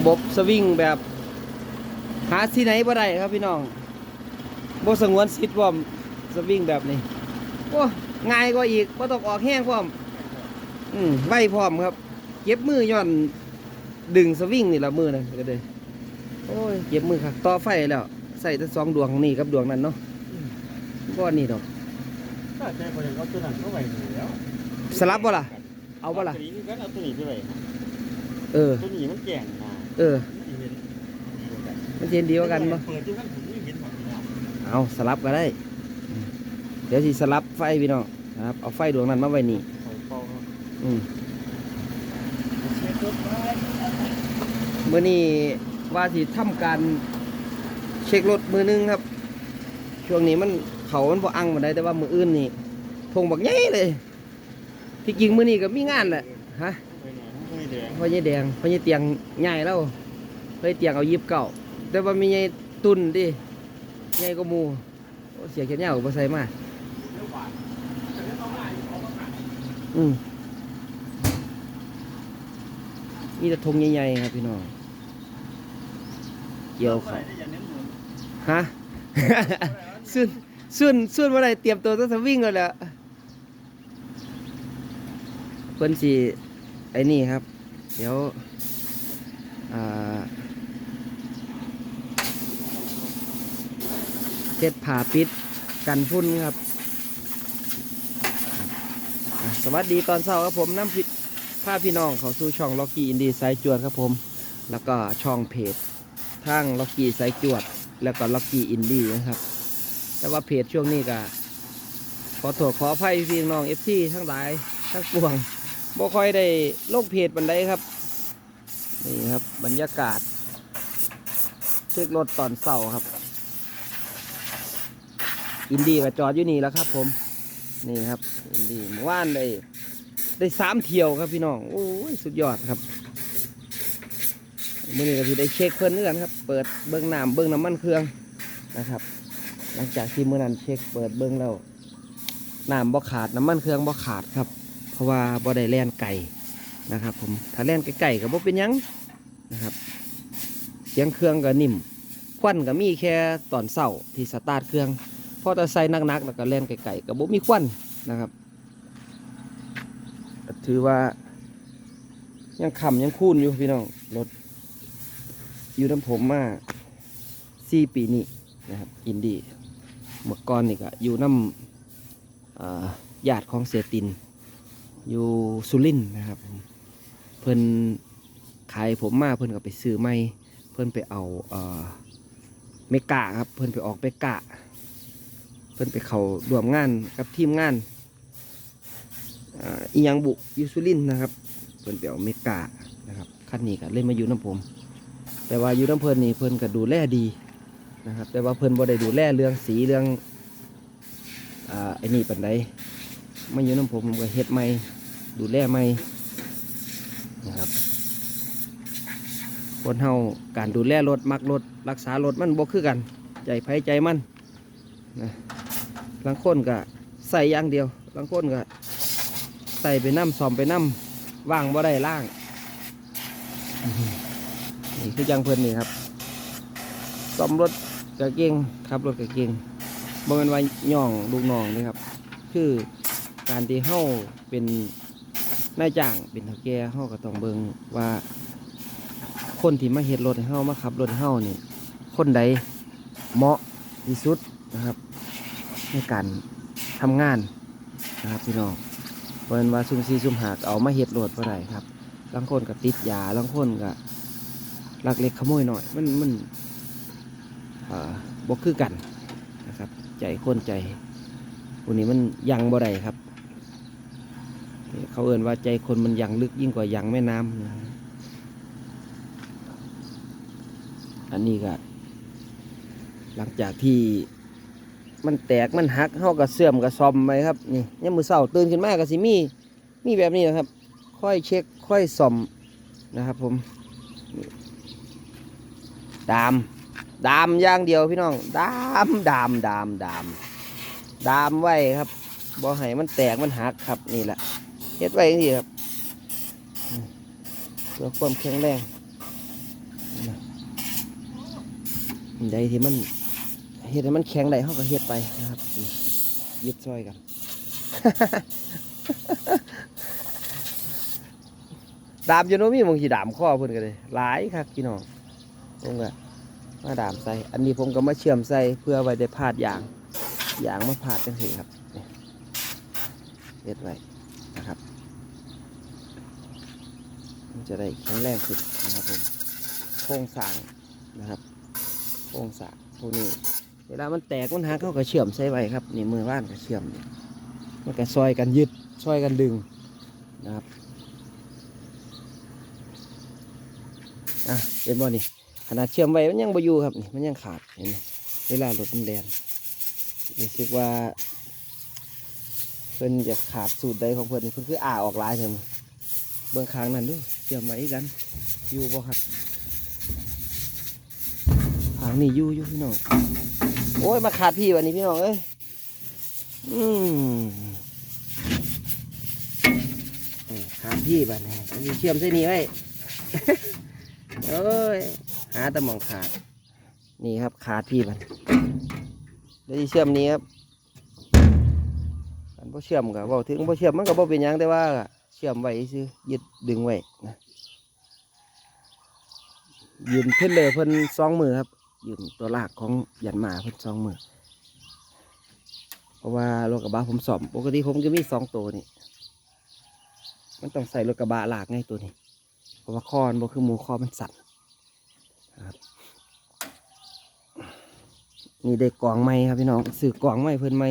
ระบบสวิงแบบหาที่ไหนบ่ได้ครับพี่น้องบ่สงวนสิทธิ์พร้อมสวิงแบบนี้โอ้ง่ายกว่าอีกบ่ต้องออกแห้งพร้อม อืมไวพร้อมครับ เก็บมือย้อนดึงสวิงนี่ละมือนั่นก็เลยโอ้ยเก็บมือครับต่อไฟแล้วใส่แต่สองดวงนี่กับดวงนั้นเนาะบ่นี่ดอกถ้าใจคนอย่างเขาตัวนั้นเขาไหวอยู่แล้วสลับบ่ล่ะเอาบ่ล่ะตัวนี้ก็เอาตัวนี้ไปไว้เออตัวนี้มันแก่งมา เออมันเห็นเดียวกันมันเย็นดีกว่ากันบ่เปิดอยู่กันผมไม่เห็นหมดแล้วเอาสลับก็ได้ เดี๋ยวสิสลับไฟพี่น้องนะครับ เอาไฟดวงนั้นมาไว้นี่เขาเป่าอืมเมื่อนี้ว่าสิทำการเช็ครถมือนึงครับ ช่วงนี้มันเขามันบ่อังมาได้แต่ว่ามืออื่นนี่ทงบักใหญ่เลย ที่จริงมือนี้ก็มีงานแหละฮะ พ่อใหญ่แดงพ่อใหญ่เตียงใหญ่แล้วพี่เตียงเอายิบเก่าแต่ว่ามีใหญ่ตุนดิใหญ่ก็มูเสียแค่เนี้ยก็บ่ใส่มาอืมนี่แต่ทงใหญ่ๆครับพี่น้องเกี่ยวเขาฮะส่วนส่วนส่นว่าไรเตรียมตัวต้องวิ่งแล้วแหละเพิ่นสิไอ้นี่ครับ เดี๋ยวเช็ดผ่าปิดกันพุ่นครับ สวัสดีตอนเช้าครับผมน้ำพิพาพี่น้องเขาสู่ช่องล็อกกี้อินดี้สายจวดครับผม แล้วก็ช่องเพจทางล็อกกี้สายจวด แล้วก็ล็อกกี้อินดี้นะครับ แต่ว่าเพจช่วงนี้ก็ขอโทษขออภัยพี่น้องเอฟซีทั้งหลายทั้งปวง บ่ค่อยได้ลงเพจบันไดครับ นี่ครับบรรยากาศ เช็ครถตอนเสาร์ครับ อินดี้ก็จอดอยู่นี่แล้วครับ ผม นี่ครับอินดี้เมื่อวานได้ได้สามเที่ยวครับพี่น้อง โอ้ยสุดยอดครับมื่อนี้ก็ที่ได้เช็คเพิ่นเนื่อนครับ เปิดเบิ้องน้ำเบิ้องน้ำมันเครื่องนะครับ หลังจากที่เมื่อนั้นเช็คเปิดเบิ้องแล้วน้ำบ่ขาดน้ำมันเครื่องบ่ขาดครับ ราะว่าบ่ได้แล่นไก่นะครับ ผมถ้าแล่นไก่ๆก็บ่เป็นยังนะครับ เสียงเครื่องก็นิ่ม ควันก็มีแค่ตอนเศร้าที่สตาร์ทเครื่องพอแต่ใส่นักๆแล้วก็แล่นไก่ๆก็บ่มีควันนะครับถือว่า ยังขำยังคูนอยู่พี่น้องรถอยู่น้ำผมมาสี่ปีนี้นะครับอินดี้เมื่อก่อนนี่ก็อยู่น้ำอ่าญาติของเสียติน อยู่สุรินนะครับเพิ่นขายผมมาเพิ่นก็ไปซื้อไม่เพิ่นไปเอาเอ่อเมกาครับ เพิ่นไปออกเมกาเพิ่นไปเขาร่วมงานกับทีมงานเอียังบุอยู่สุรินนะครับ เพิ่นไปเอาเมกานะครับคันนี้ก็เล่นมาอยู่น้ำผม แต่ว่าอยู่น้ำเพิ่นนี่เพิ่นก็ดูแลดีนะครับ แต่ว่าเพิ่นบ่ได้ดูแลเรื่องสีเรื่องอ่าไอ้นี่ปันใดมาอยู่น้ำผมผมก็เฮ็ดใหม่ ดูแลใหม่นะครับคนเฮาการดูแลรถมักรถรักษารถมันบ่คือกัน ใจไผใจมันนะบางคนก็ใส่อย่างเดียวบางคนก็ใส่ไปน้ำซอมไปน้ำว่างบ่ได้ล่างนี่คือจังเพิ่นนี่ครับซ่อมรถกระเก่งขับรถกระเก่งบ่แม่นว่าย่องลูกน้องนี่ครับ คือการที่เฮาเป็น นายจ้างเป็นเฒ่าแก่เฮาก็ต้องเบิ่งว่า คนที่มาเฮ็ดรถให้เฮามาขับรถให้เฮานี่ คนใดเหมาะที่สุดนะครับ ในการทำงานนะครับพี่น้องบ่แม่นว่าซุ่มซีซุ่มหากเอามาเฮ็ดรถบ่ได้ครับบางคนก็ติดยาบางคนก็ลักเล็กขโมยหน่อย มันมันอ่าบ่คือกันนะครับ ใจคนใจคนนี้มันยังบ่ได้ครับ เขาเอ่นว่าใจคนมันยังลึกยิ่งกว่ายังแม่น้ำนะอันนี้ก็หลังจากที่มันแตกมันหักเฮาก็เสื่อมก็ซ่อมไปครับนี่ยามมื้อเช้าตื่นขึ้นมาก็สิมีมีแบบนี้นะครับ ค่อยเช็คค่อยซ่อมนะครับ ผมนี่ตามดามย่างเดียวพี่น้องดามดามดามดามดามไว้ครับบ่ให้มันแตกมันหักครับนี่แหละ เฮ็ดไว้อย่างนี้ครับเพื่อความแข็งแรงอันใดที่มันเฮ็ดให้มันแข็งได้เฮาก็เฮ็ดไปนะครับยึดซอยกันดามยู่โนมีหมองสิดามข้อเพิ่นก็เลยหลายครับพี่น้องผมก็มาดามใส่ อันนี้ผมก็มาเชื่อมใส่เพื่อไว้ได้พาดยางยางมาพาดจังซี่ครับเฮ็ดไว้นะครับ มันจะได้แข็งแรงขึ้นนะครับผมโครงสร้างนะครับโครงสร้างพวกนี้ เวลามันแตกมันหักเขาก็เชื่อมใส่ไว้ครับนี่มือว่านก็เชื่อมมันก็ซอยกันยึดซอยกันดึงนะครับอะเห็นบ่นี่ขนาดเชื่อมไว้มันยังบ่อยู่ครับนี่มันยังขาดเห็นไหมเวลารถมันแลนรู้สึกว่าเพิ่นจะขาดสูตรใดของเพิ่นนี่เพิ่นคืออ่าออกลายเถอะเบื้องข้างนั่นดู เชื่อมไว้กัน อยู่บ่ครับหางนี่อยู่อยู่พี่น้อง โอ้ย มาขาดพี่วันนี้พี่น้องเอ้ย อืมขาดพี่บัดนี้อันนี้เชื่อมเส้นนี้ไว้เอ้ย หาแตะมองขาด นี่ครับขาดพี่บัดเดี๋ยวเชื่อมนี้ครับอันบ่เชื่อมกับบ่ถึงบ่เชื่อมมันก็บ่เป็นยังแต่ว่าก็เชื่อมไว้ซื้อยึดดึงไว้นะยืนเพิ่นเลยเพิ่นสองมือครับยืนตัวลากของยันหมาเพิ่นสองมือเพราะว่ารถกระบะผมสอมปกติผมจะมีสองตัวนี่มันต้องใส่รถกระบะลากไงตัวนี้ เพราะว่าคอนบ่คือหมูคอมันสั่นครับนี่ได้กล่องไม้ครับพี่น้องซื้อกล่องไม้เพิ่นไม้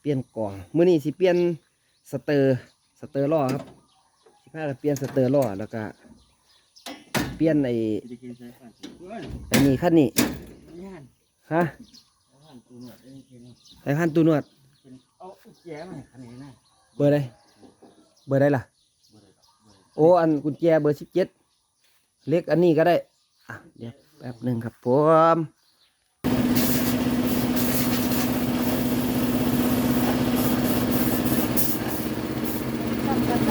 เปลี่ยนกล่องมื้อนี้สิเปลี่ยนสเตอร์ เตอร์ล้อครับสิพากันเปลี่ยนสเตอร์ล้อแล้วก็เปลี่ยนไอ้จะกินใช้ฟันเพื่อนไอ้นี่ขั้นนี้ย่านฮะฟันตัวหนวดเองกินไอ้ขั้นตูนวดเป็นเอาแย่มาขนาดนั้นเบอร์ใดเบอร์ใดล่ะโอ้อันกุญแจเบอร์สิบเจ็ดเล็กอันนี้ก็ได้อะเดี๋ยวแป๊บหนึ่งครับผม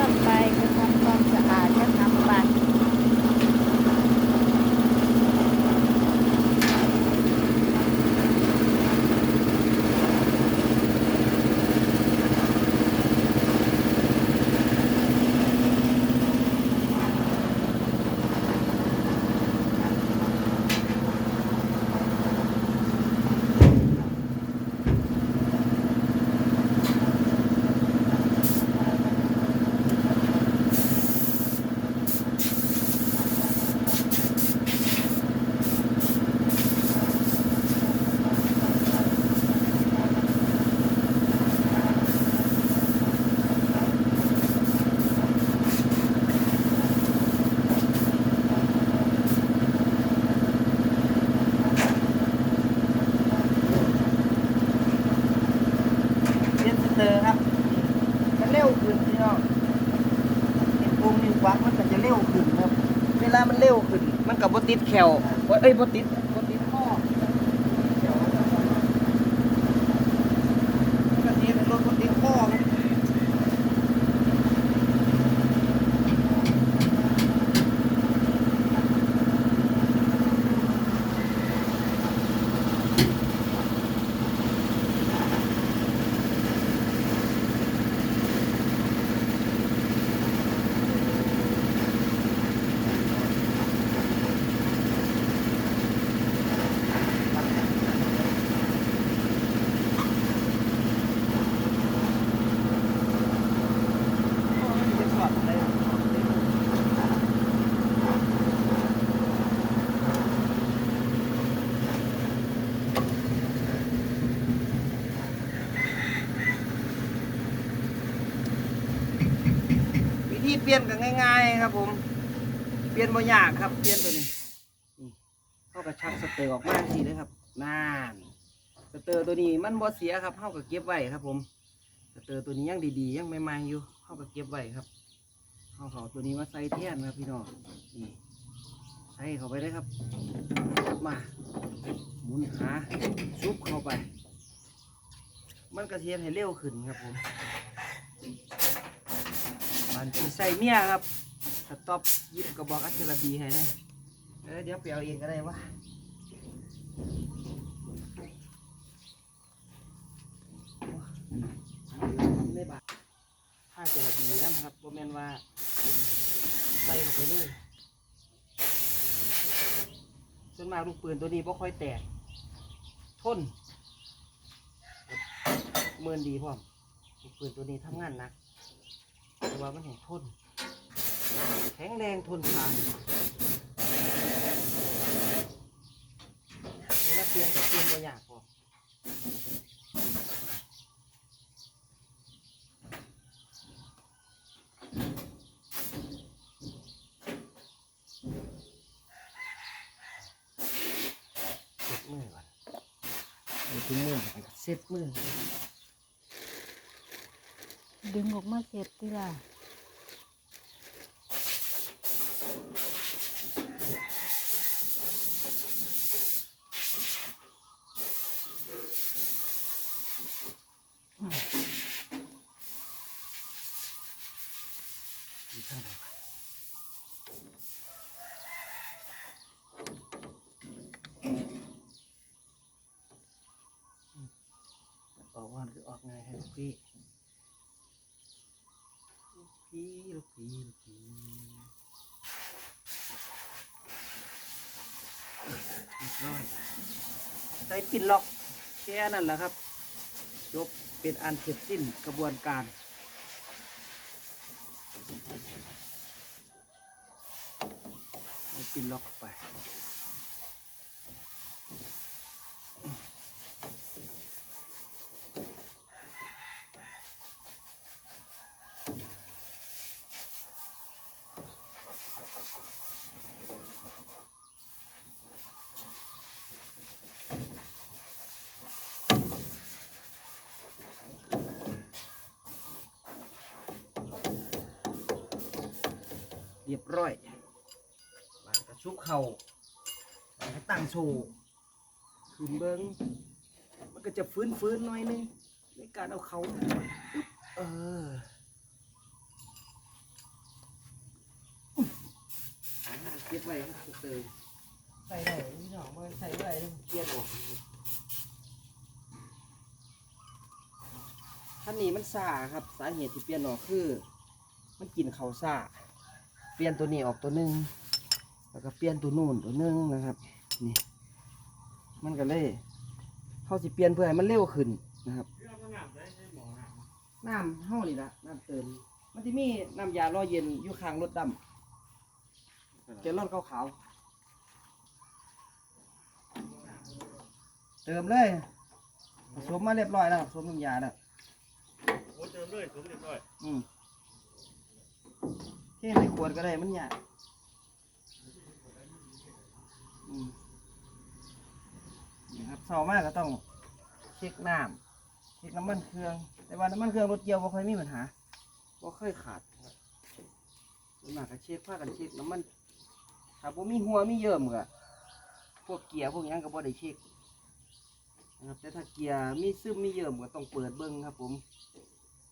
ทำก็ทำไปก็ทำความสะอาดก็ทำไป เปลี่ยนสเตอร์ครับมันเร็วขึ้นพี่น้องเป็นปุ่มนิ้ววักมันก็จะเร็วขึ้นครับ เวลามันเร็วขึ้น มันกับบติดแขวเอ้ยบติดบติดข้อแขวมันก็เสียเป็นรถบติดข้อมัน วิธีเปลี่ยนก็ง่าย ๆ ครับ ผม เปลี่ยนบ่ยากครับ เปลี่ยนตัวนี้เขาก็ชักสเตอร์ออกมาทีเลยครับน่านสเตอร์ตัวนี้มันบ่เสียครับเขาก็เก็บไว้ครับ ผมสเตอร์ตัวนี้ยังดีๆยังใหม่ๆอยู่เขาก็เก็บไว้ครับเขาเขาตัวนี้มาใส่แทนครับพี่น้องนี่ใส่เข้าไปเลยครับมาหมุนขาซุบเข้าไป มันกระเทียมให้เร็วขึ้นครับผม มันคือใส่เมียครับสต็อปยิบกระบอกอัจฉริบีให้เลยเออเดี๋ยวไปเอาเองก็ได้วะในบาทถ้าจะระบีนะครับบ่แมนว่าใส่เข้าไปเลยส่วนมากลูกปืนตัวนี้บ่ค่อยแตก ทนเมินดีพร้อมลูกปืนตัวนี้ทำงานหนัก แต่ว่ามันแห่งทน แข็งแรงทนทานเวลาเปลี่ยนก็เปลี่ยนบ่ยากพอเซ็ตมือก่อนเอาถุงมือไปก่อนเซ็ตมือ ดึงออกมาเสร็จทีละอยู่ข้างในอกว่าหรือออกไงให้พี่ พีลูกพีลูกพี่เรียบร้อยใส่ปิดล็อกแค่นั้นแหละครับ จบเป็นอันเสร็จสิ้นกระบวนการปินล็อกไป รียบร้อยบานกระชุบเข่าบานก็ตั้งโชว์ขึ้นเบิ้งมันก็จะฟื้นฟื้นหน่อยนึงในการเอาเขาเออเก็บไว้ครับเตยใส่ได้พี่น้องมาใส่ไว้เกียดออกท่านนี้มันซาครับ สาเหตุที่เปลี่ยนออกคือ มันกินเขาซา เปลี่ยนตัวนี้ออกตัวหนึ่งแล้วก็เปลี่ยนตัวนู่นตัวหนึ่งนะครับ นี่ มันก็เลยเขาสิเปลี่ยนเพื่อให้มันเร็วขึ้นนะครับน้ำเฮานี่ละน้ำเติมมันจะมีน้ำยาล่อเย็นอยู่ข้างรถดำเจลอนขาวๆเติมเลยผสมมาเรียบร้อยแล้วผสมน้ำยาแล้วโอ้เติมเลยผมเรียบร้อยอืม เทในขวดก็ได้มันยากนี่ครับเศร้ามากก็ต้องเช็คน้ำเช็คน้ำมันเครื่อง แต่ว่าน้ำมันเครื่องรถเกียวบ่ค่อยมีปัญหาบ่ค่อยขาดครับส่วนมากก็เช็คผ้ากันเช็คน้ำมันถ้าบ่มีหัวมีเยิ่มก็พวกเกียร์พวกหยังก็บ่ได้เช็คนะครับแต่ถ้าเกียร์มีซึมมีเยิ่มก็ต้องเปิดเบิ้งครับ ผม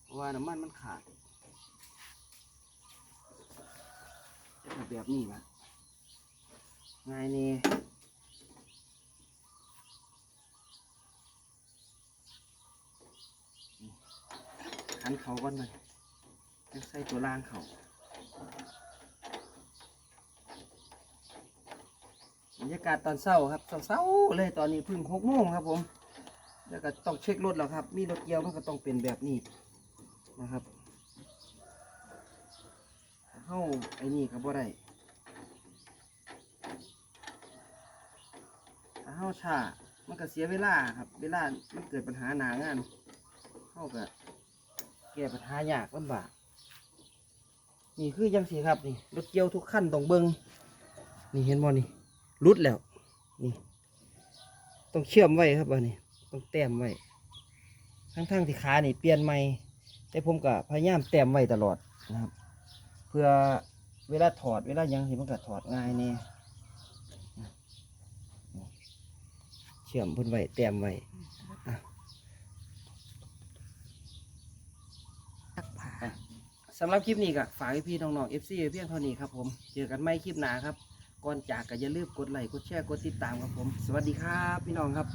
เพราะว่าน้ำมันมันขาดจะ แบบนี้ละง่ายนี่ขันเขาก่อนเลยจะใส่ตัวล่างเขาบรรยากาศตอนเช้าครับเช้าๆเลยตอนนี้เพิ่งหกโมงครับผมแล้วก็ต้องเช็ครถแล้วครับ มีรถเกี่ยวมันก็ต้องเป็นแบบนี้นะครับ เข้าไอ้นี่ก็บ่ได้ถ้าเข้าช้ามันก็เสียเวลาครับ เวลามันเกิดปัญหาหนางานเข้ากับแก้ปัญหายากลำบากนี่คือยังสีครับนี่รถเกี่ยวทุกขั้นต้องเบิงนี่เห็นบ่นี่รุดแล้ว นี่ ต้องเชื่อมไว้ครับอันนี้ต้องแต้มไว้ทั้งๆที่ขานี่เปลี่ยนใหม่แต่ผมก็พยายามแต้มไว้ตลอดนะครับ เพื่อเวลาถอดเวลายังสิมันก็ถอดง่ายแน่เชื่อมพิ่นไว้แต้มไว้สำหรับคลิปนี้ก็ฝากพี่น้องๆ FC ไว้เพียงเท่านี้ครับผมเจอกันใหม่คลิปหนาครับก่อนจากก็อย่าลืมกดไลค์กดแชร์กดติดตามครับผม สวัสดีครับพี่น้องครับ